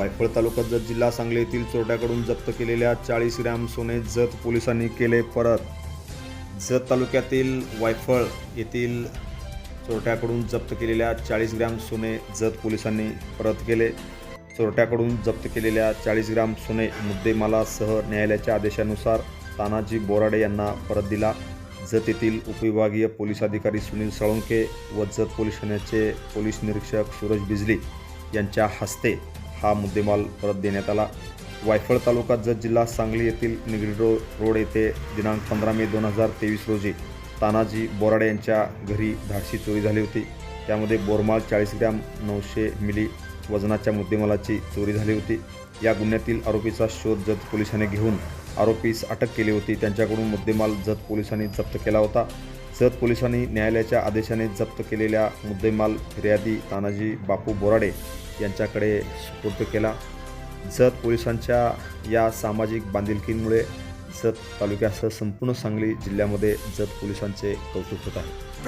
वायफळ तालुक्यात जत जिल्हा सांगली येथील चोरट्याकडून जप्त केलेल्या चाळीस ग्रॅम सोने जत पोलिसांनी केले परत. जत तालुक्यातील वायफळ येथील चोरट्याकडून जप्त केलेल्या चाळीस ग्रॅम सोने जत पोलिसांनी परत केले. चोरट्याकडून जप्त केलेल्या चाळीस ग्रॅम सोने मुद्देमालासह न्यायालयाच्या आदेशानुसार तानाजी बोराडे यांना परत दिला. जत येथील उपविभागीय पोलीस अधिकारी सुनील साळुंके व जत पोलीस ठाण्याचे पोलीस निरीक्षक सूरज बिजली यांच्या हस्ते हा मुद्देमाल परत देण्यात आला. वायफळ तालुका जत जिल्हा सांगली येथील निगडी रो रोड येथे दिनांक पंधरा मे दोन हजार तेवीस रोजी तानाजी बोराडे यांच्या घरी धाडशी चोरी झाली होती. त्यामध्ये बोरमाळ चाळीस ग्रॅम नऊशे मिली वजनाच्या मुद्देमालाची चोरी झाली होती. या गुन्ह्यातील आरोपीचा शोध जत पोलिसांनी घेऊन आरोपीस अटक केली होती. त्यांच्याकडून मुद्देमाल जत पोलिसांनी जप्त केला होता. जत पोलिसांनी न्यायालयाच्या आदेशाने जप्त केलेल्या मुद्देमाल फिर्यादी तानाजी बापू बोराडे यांच्याकडे सुपूर्द केला. जत पोलिसांच्या या सामाजिक बांधिलकीमुळे जत तालुक्यासह संपूर्ण सांगली जिल्ह्यामध्ये जत पोलिसांचे कौतुक होत आहे.